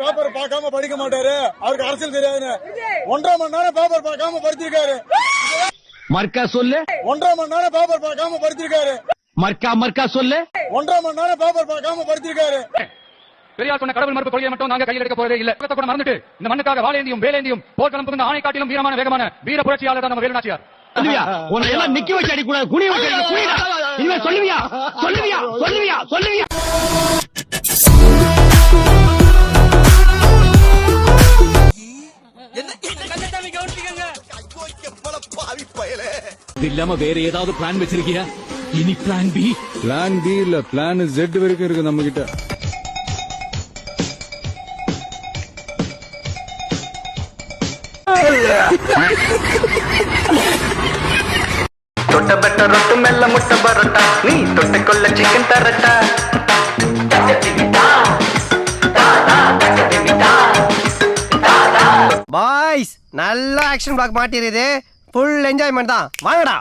Paper பார்க்காம படிக்க மாட்டாரு. அவருக்கு அரசியல் தெரியாதுன்னு. ஒன்றரை மணி நேரம் பேப்பர் பார்க்காம படிச்சிருக்காரு. மர்க்கா சொல்லு. ஒன்றரை மணி நேரம் பேப்பர் பார்க்காம படிச்சிருக்காரு. மர்க்கா மர்க்கா சொல்லு. ஒன்றரை மணி நேரம் பேப்பர் பார்க்காம படிச்சிருக்காரு. பெரியார் சொன்ன கடவுள் மறுப்பு கொள்கையை மட்டும் நாங்க கையில் எடுக்க போறதே இல்ல. உலகத்தை கூட மறந்துட்டு இந்த மண்ணுக்காக வாழேந்தியும் வேலேந்தியும் போர்க்களம் புகுந்த ஆணை காட்டிலும் வீரமான வேகமான வீர புரட்சியாளர் தான் நம்ம வேலுநாச்சியார் சொல்லுவியா? உன்னை எல்லாம் நிக்க வச்சு அடி கூடாது குனி வச்சு சொல்லுவியா? சொல்லுவியா? சொல்லுவியா? சொல்லுவியா? இது இல்லாம வேற ஏதாவது பிளான் வச்சிருக்கியா? இனி பிளான் பி பிளான் பி இல்ல பிளான் ஜெட் வரைக்கும் இருக்கு நம்ம கிட்ட தொட்ட பெட்ட ரொட்டு மெல்ல முட்டை பரோட்டா. நீ தொட்டுக்கொள்ள சிக்கன் தரட்டா பாய்ஸ் நல்ல ஆக்ஷன் பிளாக் மாட்டிருது ஃபுல் என்ஜாய்மெண்ட் தான். வாங்கடா.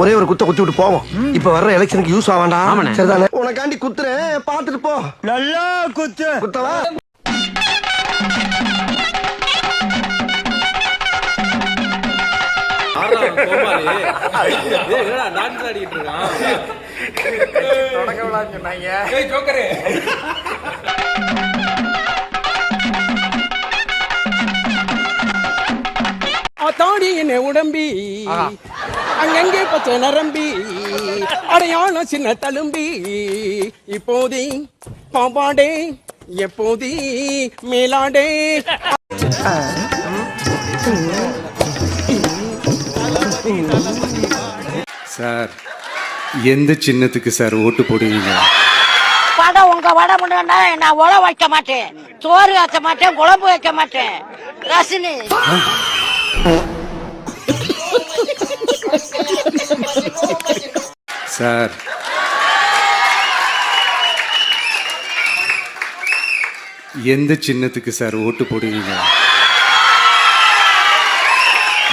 ஒரே ஒரு குத்த குத்தி விட்டு போவோம். இப்ப வர்ற எலெக்ஷனுக்கு யூஸ் ஆவாண்டா? சரிதானே? உனக்காண்டி குத்துறேன். பாத்துட்டு போ. நல்லா குத்து. குத்தவா? தாடி என்ன உடம்பி? அங்கங்கே பச்சை நரம்பி. அடையாளம் சின்ன தழும்பி. இப்போதி பாம்பாடே எப்போதி மேலாடே. சார் எந்த சின்னத்துக்கு சார் ஓட்டு போடுவீங்க? வடை உங்க வடை முன்னா நான் உழ வைக்க மாட்டேன். சோறு வைக்க மாட்டேன் குழம்பு வைக்க மாட்டேன். ரசினி. சார். எந்த சின்னத்துக்கு சார் ஓட்டு போடுவீங்க?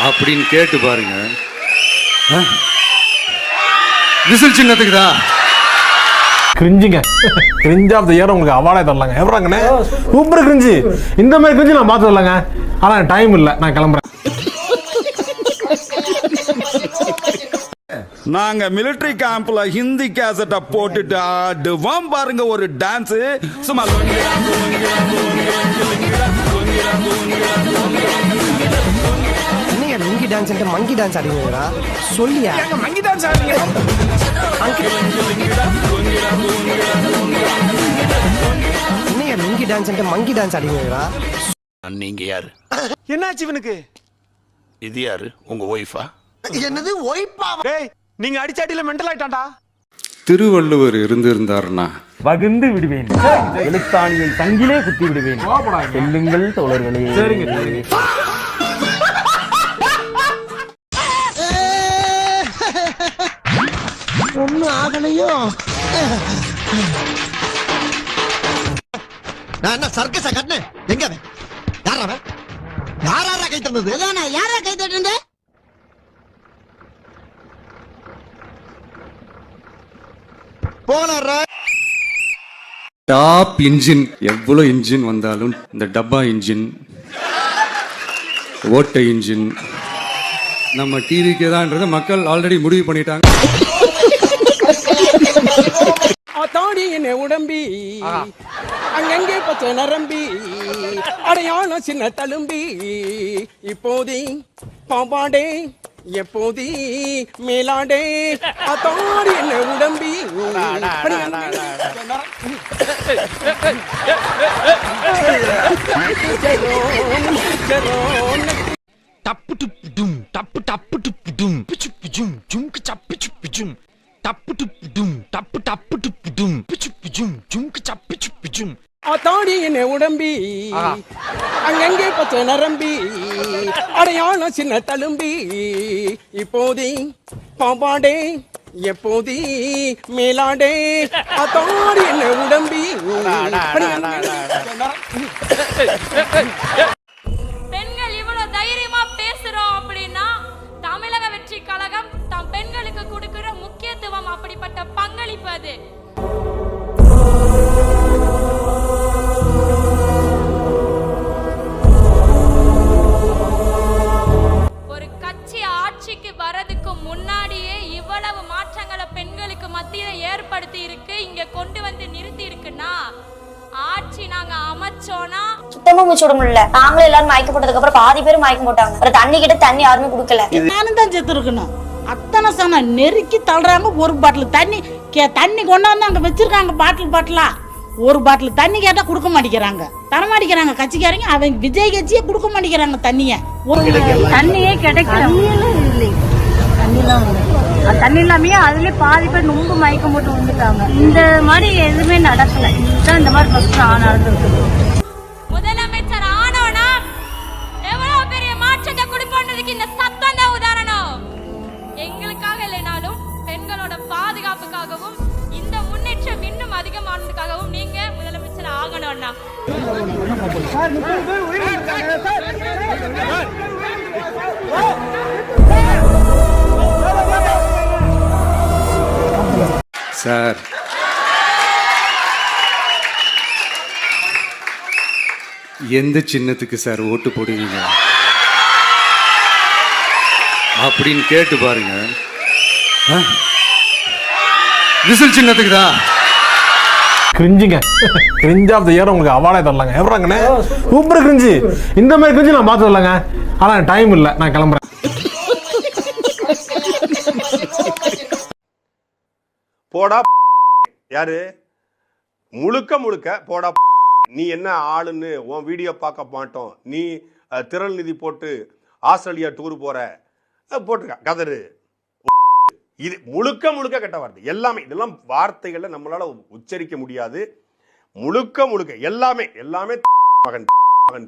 அப்படின்னு கேட்டு பாருங்க. விசில் சின்னத்துக்கு தான். கிரிஞ்சுங்க. கிரிஞ்ச் ஆஃப் த இயர் உங்களுக்கு அவார்டே தரலாங்க. எவ்வளோங்கண்ணே? Super cringe. இந்த மாதிரி கிரிஞ்சு நான் பார்த்து வரலங்க ஆனா டைம் இல்லை. நான் கிளம்புறேன். நாங்க மிலிட்டரி கேம்ப்ல ஹிந்தி கேசட்ட போட்டுட்டு ஆடுவோம். பாருங்க ஒரு டான்ஸ் சும்மா லுங்கி டான்ஸ் மங்கி டான்ஸ் ஆடுவீங்களா? சொல்லியா? மங்கி டான்ஸ் என்னையா லுங்கி டான்ஸ் மங்கி டான்ஸ் ஆடுவீங்களா? நீங்க யாரு? என்னாச்சு இவனுக்கு? இது யாரு? உங்க ஒய்ஃபா என்னது ஒய்ப்பா நீங்க அடிச்சாட்டில மென்டல் ஆயிட்டான்டா. திருவள்ளுவர் இருந்திருந்தாருன்னா பகிர்ந்து விடுவேன். எழுத்தாணியை தங்கிலே குத்தி விடுவேன். செல்லுங்கள் தோழர்களே. சரிங்க ஒண்ணும் ஆகலையோ? நான் என்ன சர்க்கஸா கட்டினேன்? எங்க அவன்? யார் அவன்? யாரா கை தந்தது? யாரா கை தட்டு போனாரா டாப் இன்ஜின். எவ்வளவு இன்ஜின் வந்தாலும் இந்த டப்பா இன்ஜின் ஓட்டை இன்ஜின் நம்ம டிவிக்கு தான்றதை மக்கள் ஆல்ரெடி முடிவு பண்ணிட்டாங்க. தாடி என்ன உடம்பி. அங்கங்கே பச்சை நரம்பி. அடையாளம் சின்ன தழும்பி. இப்போதி பாம்பாடே எப்போதி மேலாடே. தாடி என்ன உடம்பி? டப்பு டுப்பு டும் டப்பு டப்பு டுப்பு டும் பிச்சு பிச்சும் ஜும்கு சப்பி சுப்பி ஜும் டப்பு டுப்பு டும் டப்பு டப்பு டுப்பு டும் பிச்சு ஜும் தாடி என்ன உடம்பி? அங்கங்கே பச்சை நரம்பி. அடையாளம் சின்ன தழும்பி. இப்போதி பாம்பாடே எப்போதி மேலாடே தாடி என்ன உடம்பி. பெண்கள் இவ்வளவு தைரியமா பேசுறோம் அப்படின்னா தமிழக வெற்றி கழகம் தாம் பெண்களுக்கு கொடுக்கிற முக்கியத்துவம் அப்படிப்பட்ட பங்களிப்பு அது. நாங்க அமைச்சோம்னா சுத்தமா மூச்சு விட முடியல. நாங்களும் எல்லாரும் மயக்க போட்டதுக்கு அப்புறம் பாதி பேர் மயக்கம் போட்டாங்க. அப்புறம் தண்ணி கிட்ட தண்ணி யாருமே குடுக்கல. நானும் தான் செத்து இருக்கணும் அத்தனை சனம் நெருக்கி தள்ளுறாங்க ஒரு பாட்டில் தண்ணி கே தண்ணி கொண்டாந்து அங்கே வச்சிருக்காங்க பாட்டில் பாட்டிலா. ஒரு பாட்டில் தண்ணி கேட்டால் கொடுக்க மாட்டேங்கிறாங்க. தர மாட்டேங்கிறாங்க கட்சிக்காரங்க அவங்க விஜய் கட்சியே கொடுக்க மாட்டேங்கிறாங்க தண்ணியை. தண்ணியே கிடைக்கல. தண்ணிலாம் தண்ணி இல்லாமயே அதுலயே பாதி பேர் ரொம்ப மயக்கம் போட்டு வந்துட்டாங்க இந்த மாதிரி எதுவுமே நடக்கல. இதுதான் இந்த மாதிரி ஃபர்ஸ்ட் நடந்திருக்கு முதலமைச்சர் ஆனோனா எவ்வளவு பெரிய மாற்றத்தை கொடுப்போன்றதுக்கு இந்த சத்தம் தான் உதாரணம். எங்களுக்காக இல்லைனாலும் பெண்களோட பாதுகாப்புக்காகவும் இந்த முன்னேற்றம் இன்னும் அதிகமானதுக்காகவும் நீங்க முதலமைச்சர் ஆகணும்னா சார் சார். எந்த சின்னத்துக்கு சார் ஓட்டு போடுவீங்க? அப்படின்னு கேட்டு பாருங்க. விசில் சின்னத்துக்கு தான். கிரிஞ்சுங்க. கிரிஞ்ச் ஆஃப் த இயர் உங்களுக்கு அவார்டே தரலாங்க. எவ்வளோங்கண்ணே? Super cringe. இந்த மாதிரி கிரிஞ்சு நான் பார்த்து இல்லைங்க ஆனால் டைம் இல்லை. நான் கிளம்புறேன். போடா யாரு? முழுக்க முழுக்க போடா நீ என்ன ஆளுன்னு உன் வீடியோ பார்க்க மாட்டோம். நீ திரள் நிதி போட்டு ஆஸ்திரேலியா டூர் போற. அஹ், கதரு இது முழுக்க முழுக்க கெட்ட வார்த்தை. எல்லாமே இதெல்லாம் வார்த்தைகளை நம்மளால உச்சரிக்க முடியாது. முழுக்க முழுக்க எல்லாமே எல்லாமே மகன் மகன்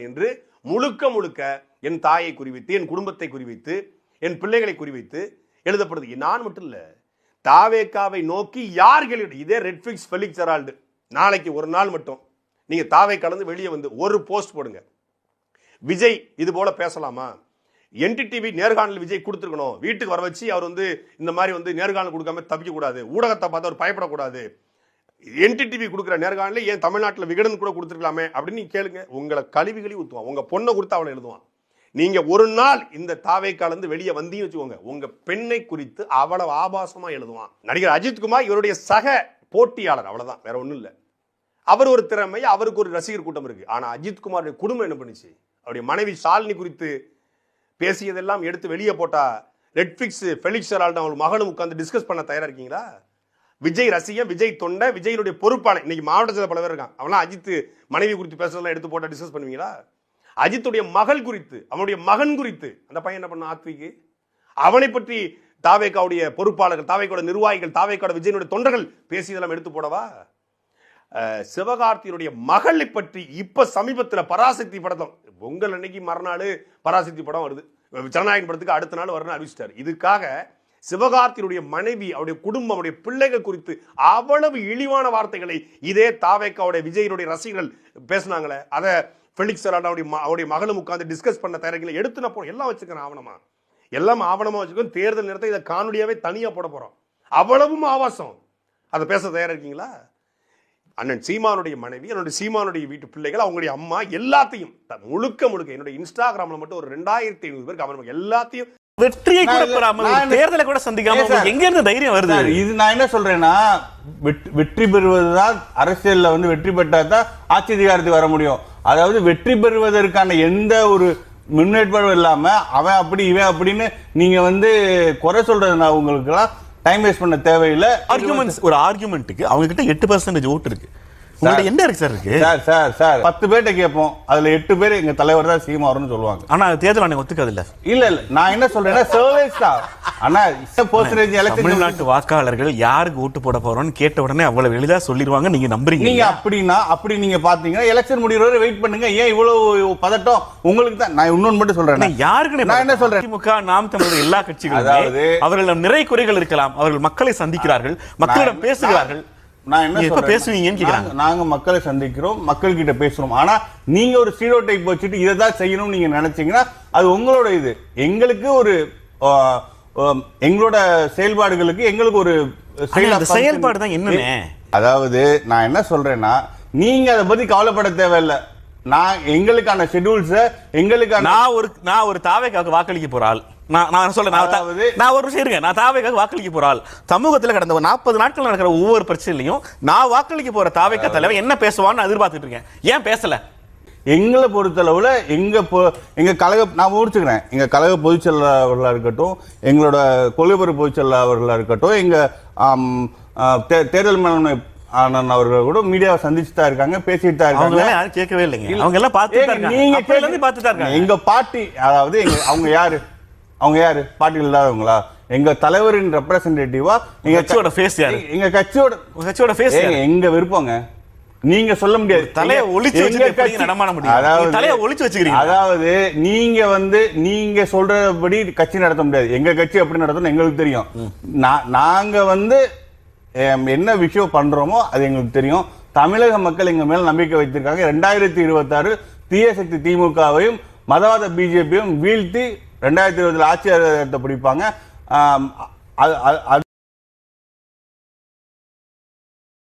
என்று முழுக்க முழுக்க என் தாயை குறிவித்து என் குடும்பத்தை குறிவைத்து என் பிள்ளைகளை குறிவைத்து எழுதப்படுது. நான் மட்டும் இல்லை தாவேக்காவை நோக்கி யார் கேள்வி இதே ரெட்ஃபிக்ஸ் ஃபெலிக்ஸ் ஹெரால்டு நாளைக்கு ஒரு நாள் மட்டும். நீங்கள் தாவை கலந்து வெளியே வந்து ஒரு போஸ்ட் போடுங்க. விஜய் இது போல பேசலாமா? என்டிடிவி நேர்காணல் விஜய் கொடுத்துருக்கணும். வீட்டுக்கு வர வச்சு அவர் வந்து இந்த மாதிரி வந்து நேர்காணல் கொடுக்காம தப்பிக்க கூடாது ஊடகத்தை பார்த்து அவர் பயப்படக்கூடாது. என்டிடிவி கொடுக்குற நேர்காணல ஏன் தமிழ்நாட்டில் விகடன் கூட கொடுத்துருக்கலாமே அப்படின்னு நீங்க கேளுங்க. உங்களை கழுவிகளி ஊற்றுவான் உங்கள் பொண்ணை கொடுத்து அவனை எழுதுவான். நீங்க ஒரு நாள் இந்த தாவை வெளியே வந்தீங்கன்னு வச்சுக்கோங்க. உங்க பெண்ணை குறித்து அவ்வளவு ஆபாசமா எழுதுவான். நடிகர் அஜித்குமார் இவருடைய சக போட்டியாளர் அவ்வளவுதான் வேற ஒண்ணும் இல்லை. அவர் ஒரு திறமை அவருக்கு ஒரு ரசிகர் கூட்டம் இருக்கு. ஆனா அஜித்குமாருடைய குடும்பம் என்ன பண்ணுச்சு? அவருடைய மனைவி ஷாலினி குறித்து பேசியதெல்லாம் எடுத்து வெளியே போட்டா நெட்ஃபிக்ஸ் ஃபெலிக்ஸ் ஹெரால்டு அவங்க மகளும் உட்காந்து டிஸ்கஸ் பண்ண தயாரா இருக்கீங்களா? விஜய் ரசிகன் விஜய் தொண்டை விஜயனுடைய பொறுப்பான இன்னைக்கு மாவட்டத்தில் பல பேர் இருக்கான் அவனா அஜித் மனைவி குறித்து பேசுறதெல்லாம் எடுத்து போட்டா டிஸ்கஸ் பண்ணுவீங்களா? அஜித்துடைய மகள் குறித்து அவனுடைய மகன் குறித்து அந்த பையன் என்ன பண்ணான் ஆத்விக்கு? அவனை பற்றி தாவேக்காவுடைய பொறுப்பாளர்கள் தாவேக்கோட நிர்வாகிகள் தாவேக்கோட விஜயனுடைய தொண்டர்கள் பேசியதெல்லாம் எடுத்து போடவா? அஹ், சிவகார்த்தியினுடைய மகளை பற்றி இப்போ சமீபத்தில் பராசக்தி படத்தம் பொங்கல் அன்னைக்கு மறுநாள் பராசக்தி படம் வருது. ஜனநாயகன் படத்துக்கு அடுத்த நாள் வரும்னு அறிவிச்சிட்டார். இதுக்காக சிவகார்த்தியினுடைய மனைவி அவருடைய குடும்பம் அவருடைய பிள்ளைகள் குறித்து அவ்வளவு இழிவான வார்த்தைகளை இதே தாவேக்காவுடைய விஜயனுடைய ரசிகர்கள் பேசுனாங்களே. அதை ஃபெலிக்ஸ் அவருடைய ம- அவருடைய மகளும் உட்கார்ந்து டிஸ்கஸ் பண்ண தயாரிகளை எடுத்து நான் போ எல்லாம் வச்சுக்கிறேன் ஆவணமா. எல்லாம் ஆவணமா வச்சுக்கோ தேர்தல் நேரத்தை இதை காணொலியாவே தனியா போட போறோம். அவ்வளவும் ஆபாசம். அதை பேச தயாரா இருக்கீங்களா? அண்ணன் சீமானுடைய மனைவி என்னுடைய சீமானுடைய வீட்டு பிள்ளைகள் அவங்களுடைய அம்மா எல்லாத்தையும் முழுக்க முழுக்க என்னுடைய இன்ஸ்டாகிராம்ல மட்டும் ஒரு ரெண்டாயிரத்தி ஐநூறு பேருக்கு அவன் எல்லாத்தையும் வெற்றியை கூட பெறாம தேர்தலை கூட சந்திக்காம எங்க இருந்து தைரியம் வருது? இது நான் என்ன சொல்றேன்னா வெற்றி- வெற்றி பெறுவதுதான் அரசியல்ல வந்து வெற்றி பெற்றா தான் ஆட்சி அதிகாரத்துக்கு வர முடியும். அதாவது வெற்றி பெறுவதற்கான எந்த ஒரு முன்னேற்பாடும் இல்லாமல் அவன் அப்படி இவன் அப்படின்னு நீங்க வந்து குறை சொல்றது நான் உங்களுக்குலாம் டைம் வேஸ்ட் பண்ண தேவையில்லை. ஆர்குமெண்ட்ஸ் ஒரு ஆர்குமெண்ட்டுக்கு அவங்க கிட்ட எட்டு பர்சன்டேஜ் ஓட்டு இருக்கு. உங்கள்ட்ட என்ன இருக்கு சார் இருக்கு? Sir sir sir. பத்து பேர்ட்ட கேட்போம். அதுல எட்டு பேர் எங்க தலைவர் தான் சீமா வரும்னு சொல்லுவாங்க. ஆனா தேர்தல் ஆணையம் ஒத்துக்காது இல்ல. இல்ல இல்ல. நான் என்ன சொல்றேன்னா சர்வேஸ் தான். ஆனா பர்சன்டேஜ் எலெக்ஷன் தமிழ்நாட்டு வாக்காளர்கள் யாருக்கு ஓட்டு போட போறோம்னு கேட்ட உடனே அவ்வளவு எளிதா சொல்லிடுவாங்க நீங்க நம்புறீங்க நீங்க அப்படின்னா அப்படி நீங்க பாத்தீங்கன்னா எலெக்ஷன் முடிகிற வரை வெயிட் பண்ணுங்க. ஏன் இவ்வளவு பதட்டம்? உங்களுக்கு தான் நான் இன்னொன்னு மட்டும் சொல்றேன். ஆனா யாருக்குன்னு நான் என்ன சொல்றேன்? திமுக நாம் தமிழர் எல்லா கட்சிகளுமே அவர்களிடம் நிறை குறைகள் இருக்கலாம். அவர்கள் மக்களை சந்திக்கிறார்கள் மக்களிடம் பேசுகிறார்கள். நான் என்ன எப்ப சொல்றேன் பேசுவீங்கன்னு கேக்குறாங்க. நாங்க- நாங்க மக்களை சந்திக்கிறோம் மக்கள் கிட்ட பேசுறோம். ஆனா நீங்க ஒரு ஸ்டீரியோ டைப் வச்சுட்டு இதை தான் செய்யணும்னு நீங்க நினைச்சீங்கன்னா அது உங்களோட இது. எங்களுக்கு ஒரு எங்களோட செயல்பாடுகளுக்கு எங்களுக்கு ஒரு செயல்பாடு தான் என்னண்ணே? அதாவது நான் என்ன சொல்றேன்னா நீங்க அதை பத்தி கவலைப்பட தேவையில்லை. நான் எங்களுக்கான ஷெட்யூல்ஸ் எங்களுக்கான நான் ஒரு நான் ஒரு தாவைக்காக வாக்களிக்க போற ஆள். நான் நான் சொல்ல நான் நான் ஒரு விஷயம் இருங்க. நான் தாவைக்காக வாக்களிக்க போற ஆள். சமூகத்துல கடந்த ஒரு நாற்பது நாட்கள் நடக்கிற ஒவ்வொரு பிரச்சனையிலையும் நான் வாக்களிக்க போற தாவைக்க தலைவர் என்ன பேசுவான்னு எதிர்பார்த்துட்டு இருக்கேன். ஏன் பேசல? எங்களை பொறுத்தளவுல எங்க பொ- எங்க கழக நான் முடிச்சுக்கிறேன். எங்க கழக பொதுச் செயலாளர்களா இருக்கட்டும் எங்களோட கொள்கைப்புற பொதுச் செயலாளர்களா இருக்கட்டும் எங்க ஆம், ஆ, தே- தேர்தல் மேலாண்மை ஆனந்த் அவர்கள் கூட மீடியாவை சந்திச்சு தான் இருக்காங்க பேசிட்டு தான் இருக்காங்க. யாரும் கேட்கவே இல்லைங்க. அவங்க எல்லாம் இருக்காங்க. நீங்க பார்த்துட்டு தான் இருக்காங்க. எங்க பாட்டி அதாவது எங்க அவங்க யாரு? அவங்க யாரு? பாட்டிகள் இல்லாதவங்களா? எங்க தலைவரின் ரெப்ரசன்டேட்டிவா எங்க கட்சியோட face யாரு? எங்க கட்சியோட கட்சியோட யாரு? எங்க விருப்பங்க? நீங்க சொல்ல முடியாது. தலையை ஒளிச்சு கட்சி- நடமாட முடியும்? அதாவது தலையை ஒளிச்சு வச்சுக்கிறீங்க. அதாவது நீங்க வந்து நீங்க சொல்றபடி கட்சி நடத்த முடியாது. எங்க கட்சி எப்படி நடத்தணும் எங்களுக்கு தெரியும். நாங்க வந்து என்ன விஷயம் பண்றோமோ அது எங்களுக்கு தெரியும். தமிழக மக்கள் எங்க மேல நம்பிக்கை வைத்திருக்காங்க. ரெண்டாயிரத்தி இருபத்தாறு தீய சக்தி திமுகவையும் மதவாத பிஜேபியும் வீழ்த்தி ரெண்டாயிரத்தி இருபதுல ஆட்சி பிடிப்பாங்க. அது- அது